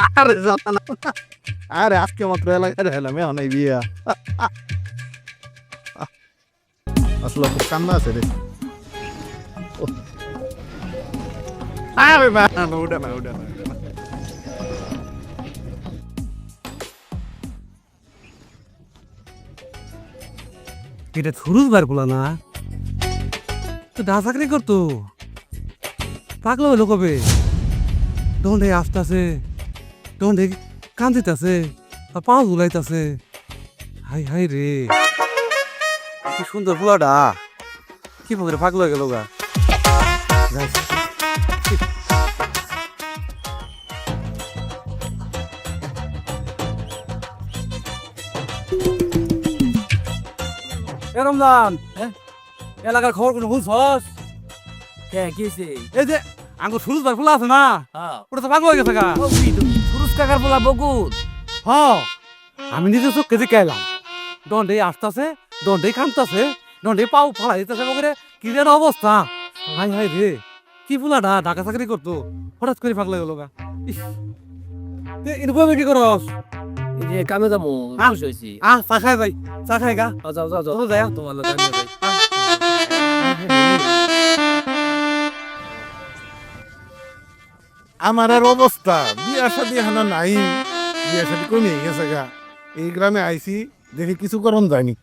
আরে জানা না আরে আজকে মাত্র এলাকায় এলাম এখন এই বিয়া। আসলে খুব কান্না আছে রে। আরে না না এটা সুরুজ বার বলা না? তো ডা চাকরি করতো। পাগল হলো কবে? তখন দেখি আসতেছে তখন দেখি কান্দিতেছে আর পা ঝুলাইতেছে। হাই হাই রে। কি সুন্দর ফুলাটা। কি পকরে পাগল হয়ে গেল গা। এ রমজান হ্যাঁ? এলাকার খবর কোনো বুঝছস হ্যাঁ কিছে এই যে আঙ্গুর সুরুজ ফুলা আছে না? হ্যাঁ। ওটা তো পাগল হয়ে গেছে গা। কাকার বলা বকুল হ আমি নিজে চোখকে দেখে এলাম দণ্ডে আসতেছে দণ্ডে কামতাছে দণ্ডে পাও ফালা দিতেছে বকরে কি যেন অবস্থা। হাই হাই রে কি ফুলাটা ঢাকা চাকরি করতো হঠাৎ করে পাগলা গেল গা। এরকম কি করস? যে কামে যাব। খুশ হয়েছি আহ চা খাই যাই চা খাই গা। যাও যাও যাও যাই তোমার লোক আমি আমার আর অবস্থা বিয়া শাদি হানা নাই। বিয়া শাদি কমে গেছে গা। এই গ্রামে আইছি দেখি কিছু করণ যায়নি।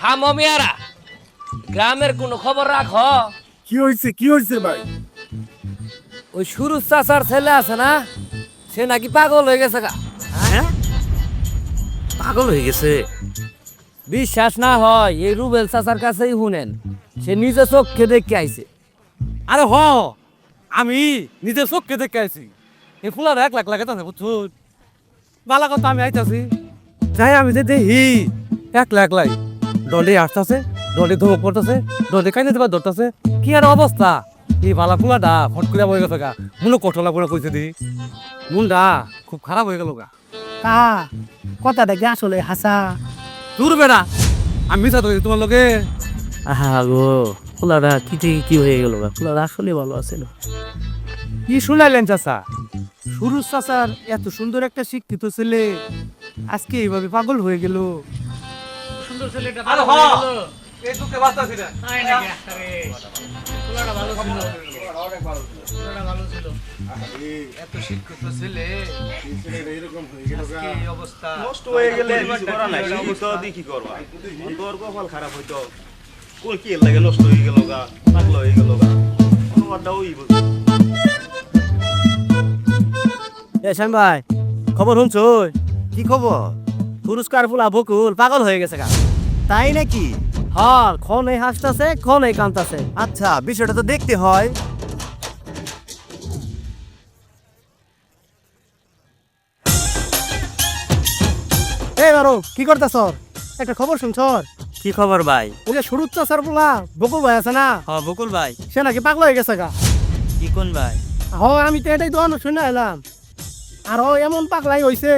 থামো মিয়ারা গ্রামের কোনো খবর রাখো। কি হয়েছে কি হয়েছে ভাই? ওই সুরুজ চাচার ছেলে আছে না সে নাকি পাগল হয়ে গেছে গা। হ্যাঁ? পাগল হয়ে গেছে। বিশ্বাস না হয় এই রুবেল চাচার কাছেই শুনেন। সে নিজে চোখকে দেখে আইছে। আরে হ আমি নিজের চোখকে দেখে আইছি। এই ফুলার এক লাখ লাগাতে বুঝছ? বালা কথা আমি আইতাছি। যাই আমি যে দেখি এক লাখ লাই। দলে আসতেছে দলে ধমক করতেছে দলে কাইনে দেবার ধরতেছে। কি আর অবস্থা? এই বালা ফুলাটা ফট করে বয়ে গেছে গা। মনে কঠলা করে কইছে দি। মনটা খুব খারাপ হয়ে গেল গা। কা কথাটা কি আসলে হাসা? দূর বেড়া আমি মিশা তো তোমার লগে। আহা গো ফুলারা কি থেকে কি হয়ে গেল গা? ফুলারা আসলে ভালো আছিল কি শুনাইলেন চাচা? সুরুজ চাচার এত সুন্দর একটা শিক্ষিত ছেলে আজকে এইভাবে পাগল হয়ে গেল। আরে হ এই দুঃখে বাঁচতাছি না নষ্ট হয়ে কি করবা। কপাল খারাপ হইতো। কোন কি লাগে নষ্ট হয়ে গেল গা পাগল হয়ে গেল গা। অনুবাদটা ওই এ শ্যাম ভাই খবর শুনছো কি খবর? পুরস্কার ফুলা বকুল পাগল হয়ে গেছে গা। তাই নাকি? হ্যাঁ ক্ষণে হাসতাছে ক্ষণে কান্তাছে। আচ্ছা বিষয়টা তো দেখতে হয়। এই বারো কি করতেছ? একটা খবর শুনছ? কি খবর ভাই? ওই যে চাচার ফুলা বকুল ভাই আছে না? হ বকুল ভাই। সে নাকি পাগল হয়ে গেছে গা। কি কোন ভাই? হ আমি তো এটাই তো শুনে এলাম। আর ও এমন পাগলাই হইছে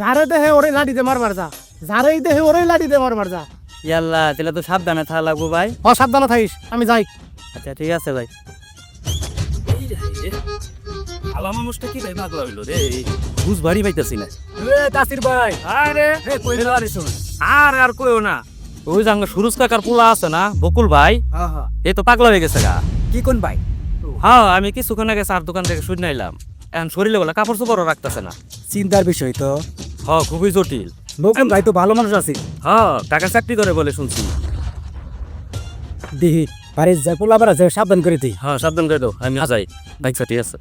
যারে দেহে ওরে লাঠিতে মারবার যা। যারেই দেহে ওরে লাঠিতে মারবার যা। ইয়াল্লা তাহলে তো সাবধানে থাকা লাগবো ভাই। হ সাবধানে থাকিস আমি যাই। আচ্ছা ঠিক আছে ভাই। মানুষটা কি ভাই পাগলা হইল রে? বুঝ বাড়ি পাইতেছি না। তাসির ভাই। আরে আর আর কইও না। ওই যে আঙ্গ সুরুজ কাকার পোলা আছে না বকুল ভাই এই তো পাগলা হয়ে গেছে গা। কি কোন ভাই? হ্যাঁ আমি কিছুক্ষণ আগে চার দোকান থেকে শুনে নিলাম এখন শরীরে বলে কাপড় চোপড়ও রাখতেছে না। চিন্তার বিষয় তো। হ খুবই জটিল। বকুল ভাই তো ভালো মানুষ আছে। হ্যাঁ টাকা চাকরি করে বলে শুনছি। বেড়া যায় সাবধান করে দিই। হ্যাঁ সাবধান করে দাও আমি যাই। ঠিক আছে।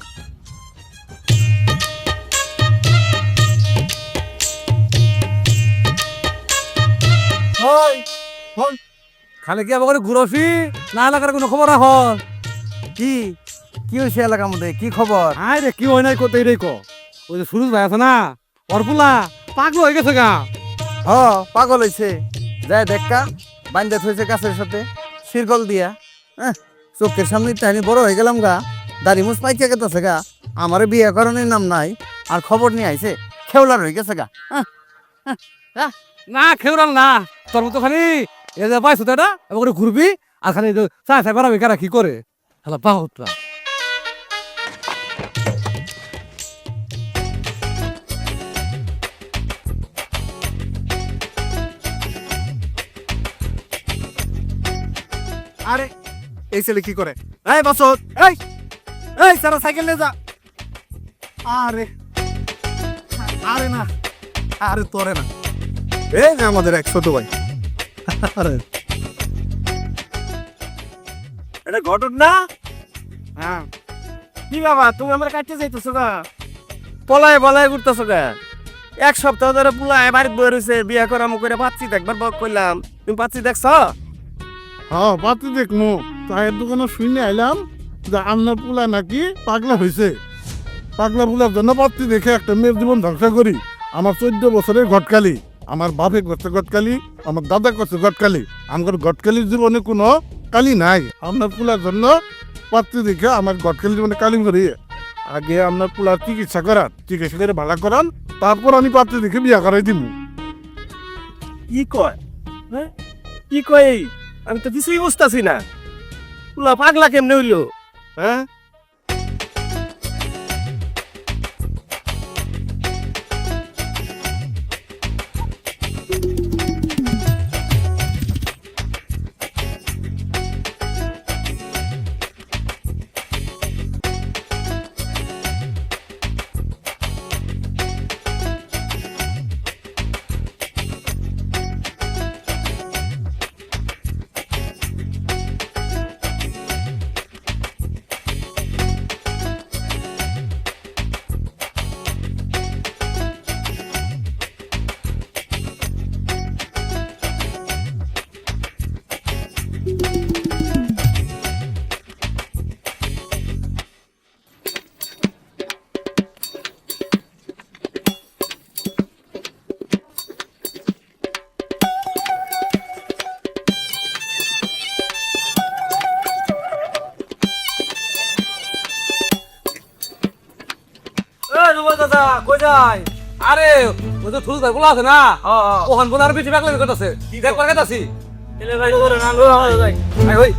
খালি কি আবার ঘুরফি না এলাকার কোনো খবর রাখ কি? কি হয়েছে এলাকার মধ্যে? কি খবর? আয় রে কি হয় নাই কত রে ক ওই যে সুরজ ভাই আছে না? অরপুলা পাগল হয়ে গেছে গা। হ পাগল হয়েছে যায় দেখা বান্ধে থইছে গাছের সাথে শিরকল দিয়া। আহ, চোখের সামনে আমি বড় হয়ে গেলাম গা। দাড়ি মুছ পাইকে গেতেছে গা। আমার বিয়ে করানোর নাম নাই আর খবর নিয়ে আইছে খেউলার হয়ে গেছে গা। হ্যাঁ না খেউরাল না। তোর মতো খালি এ যে পাইছো তো এটা ঘুরবি আর খালি চাই চাই বাড়াবি কারা কি করে? হ্যালো বাহুটা এই ছেলে কি করে? এই বসত এই এই সারা সাইকেল নিয়ে যা। আরে আরে না আরে তোরে না। এই যে আমাদের এক ছোট ভাই। আরে। এটা ঘটন না? হ্যাঁ। কি বাবা তুমি আমার কাটতে যাইতেছো গা? পলায় পলায় ঘুরতেছ গা? এক সপ্তাহ ধরে পুলায় বাড়িতে বয়ে রয়েছে বিয়া করা মুখ করে পাচ্ছি দেখবার বক করলাম তুমি পাচ্ছি দেখছ? হ্যাঁ পাতি দেখমু। চায়ের দোকানে শুনে আইলাম যে আপনার পোলা নাকি পাগলা হয়েছে পাগলা পোলার জন্য পাত্রী দেখে একটা মেয়ের জীবন ধ্বংস করি। আমার চোদ্দ বছরের ঘটকালি আমার বাপে করছে ঘটকালি আমার দাদা করছে ঘটকালি আমার ঘটকালির জীবনে কোনো কালি নাই। আপনার পোলার জন্য পাত্রী দেখে আমার ঘটকালি জীবনে কালি করি। আগে আপনার পোলার চিকিৎসা করান, চিকিৎসা করে ভাড়া করান, তারপর আমি পাত্রী দেখে বিয়া করাই দিব কি কয়? হ্যাঁ? কি কয় এই? আমি তো কিছুই বুঝতেছি না। পাগলা কেমনে হইল হ্যাঁ? রুবল দাদা কই যাই? আরে ওই যে থুলগুলো আছে না? ওখান বোন আর বেশি ব্যাগ লাগে করতেছে দেখ করে? গেতাছি এলে ভাই ধরে না লো আই ওই।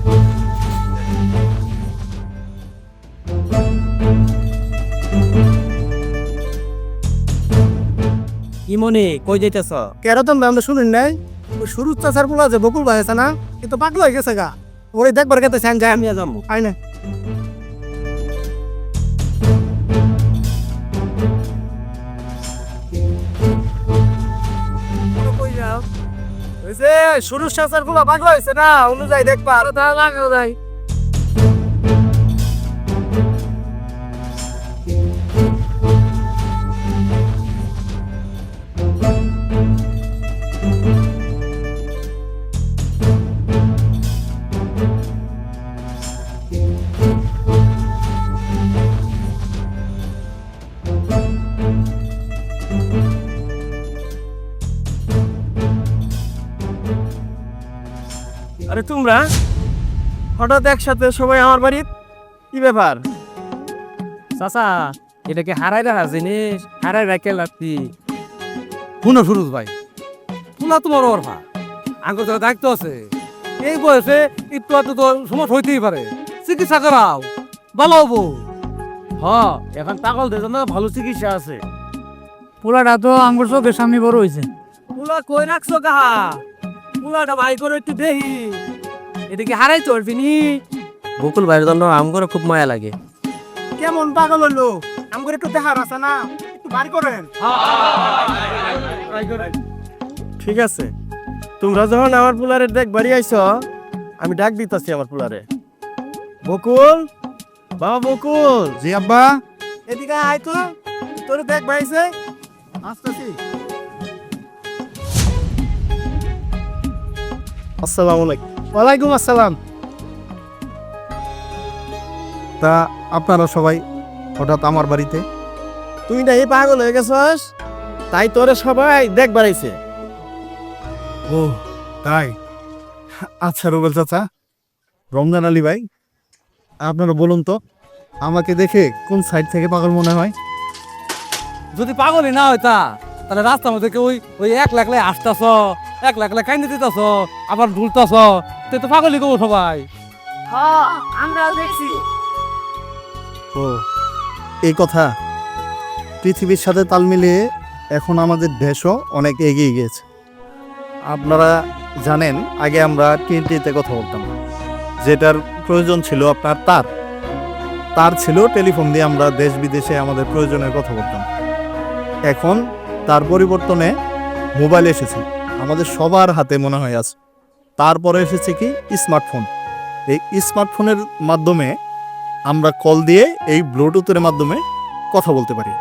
ইমনি কই যাইতেছ? কেরতন আমরা শুনেন নাই। ওই শুরু চাচার পোলা যে বকুল ভাই আছে না? কিন্তু তো পাগলা হয়ে গেছে গা। ওরে দেখবার গেতে চান যাই আমি যাব আই না। হয়েছে সরু চাচারগুলা পাগলা হয়েছে না অনুযায়ী দেখবা। আরও তা লাগাও যাই আরে তোমরা হঠাৎ একসাথে সবাই আমার বাড়ির? কি ব্যাপার? চাচা এটাকে হারাই রাখা জিনিস? হারাই রাখে লাগতি শুনো সুরজ ভাই তোলা তোমার ওর ভা আঙ্গুর তো দায়িত্ব আছে। এই বয়সে একটু একটু তো সমস্যা হইতেই পারে। চিকিৎসা করাও ভালো হব। হ এখন পাগলদের জন্য ভালো চিকিৎসা আছে। পোলাটা তো আঙ্গুর চোখের সামনে বড় হয়েছে পুলা কই রাখছো কাহা? পুলাটা ভাই করে একটু দেখি এদিকে হারাই চলবি নি? বকুল ভাইয়ের জন্য আম করে খুব মায়া লাগে। কেমন পাগল হলো? আমার একটু দেখার আছে না? একটু বাড়ি করেন। ঠিক আছে। তোমরা যখন আমার পুলারে দেখ বাড়ি আইছ আমি ডাক দিতেছি আমার পুলারে। বকুল? বাবা বকুল? জি আব্বা। এদিকে আয় তো। তোর দেখ ভাইছে আসতেছি। আসসালামু আলাইকুম। ওয়ালাইকুম আসসালাম। তা আপনারা সবাই হঠাৎ আমার বাড়িতে? তুই না এই পাগল হয়ে গেছস? তাই তোরে সবাই দেখ বাড়াইছে। ও তাই? আচ্ছা রুবেল চাচা রমজান আলী ভাই আপনারা বলুন তো আমাকে দেখে কোন সাইড থেকে পাগল মনে হয়? যদি পাগলই না হয় তা তাহলে রাস্তার মধ্যে কেউ ওই ওই এক লাখ লাই আসতেছ? এক লাখ লাই কাইনে দিতেছ আবার ঢুলতেছ তে তো পাগলি করব সবাই। হ্যাঁ আমরাও দেখছি। ও এই কথা পৃথিবীর সাথে তাল মিলিয়ে এখন আমাদের দেশও অনেক এগিয়ে গিয়েছে। আপনারা জানেন আগে আমরা টিএনটিতে কথা বলতাম। যেটার প্রয়োজন ছিল আপনার তার। তার ছিল টেলিফোন দিয়ে আমরা দেশ বিদেশে আমাদের প্রয়োজনের কথা বলতাম। এখন তার পরিবর্তনে মোবাইল এসেছে। আমাদের সবার হাতে মনে হয় আছে তারপরে এসেছে কি? স্মার্টফোন। এই স্মার্টফোনের মাধ্যমে আমরা কল দিয়ে এই ব্লুটুথের মাধ্যমে কথা বলতে পারি।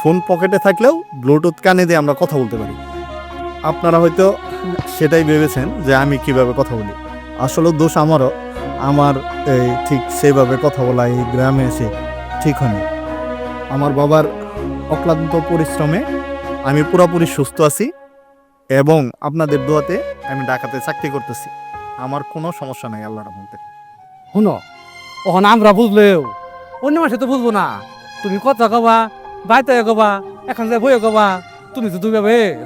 ফোন পকেটে থাকলেও ব্লুটুথ কানে দিয়ে আমরা কথা বলতে পারি। আপনারা হয়তো সেটাই ভেবেছেন যে আমি কীভাবে কথা বলি। আসলে দোষ আমারও। আমার এই ঠিক সেইভাবে কথা বলা এই গ্রামে এসে ঠিক হয়নি। আমার বাবার অক্লান্ত পরিশ্রমে আমি পুরোপুরি সুস্থ আছি। এবং আপনাদের দোয়াতে আমি ঢাকাতে চাকরি করতেছি। আমার কোনো সমস্যা নেই আল্লাহর মধ্যে শুনো ওখান আমরা বুঝলেও অন্য মাসে তো বুঝব না। তুমি কথা কবা বাইতে কবা এখন যে বইয়ে কবা তুমি তো তুমি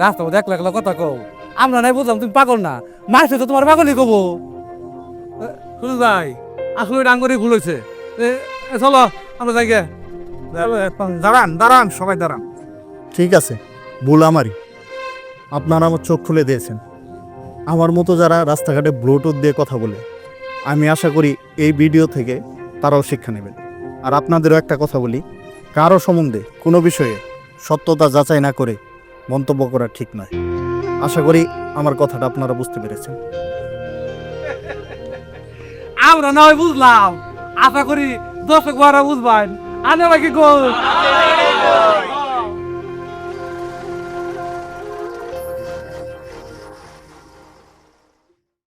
রাস্তা মধ্যে একলা একলা কথা কও। আমরা নাই বুঝলাম তুমি পাগল না। মাসে তো তোমার পাগলই কবো। শুনুন ভাই আসলে ওই ডাঙ্গরি ভুল হয়েছে। চলো আমরা যাই গে। দাঁড়ান দাঁড়ান সবাই দাঁড়ান। ঠিক আছে ভুল আমারই। আপনারা আমার চোখ খুলে দিয়েছেন। আমার মতো যারা রাস্তাঘাটে ব্লুটুথ দিয়ে কথা বলে, আমি আশা করি এই ভিডিও থেকে তারাও শিক্ষা নেবেন। আর আপনাদেরও একটা কথা বলি, কারও সম্বন্ধে কোনো বিষয়ে সত্যতা যাচাই না করে মন্তব্য করা ঠিক নয়। আশা করি আমার কথাটা আপনারা বুঝতে পেরেছেন। আমরা নয় বুঝলাম, আশা করি দর্শক বুঝবেন। আনে বাকি গো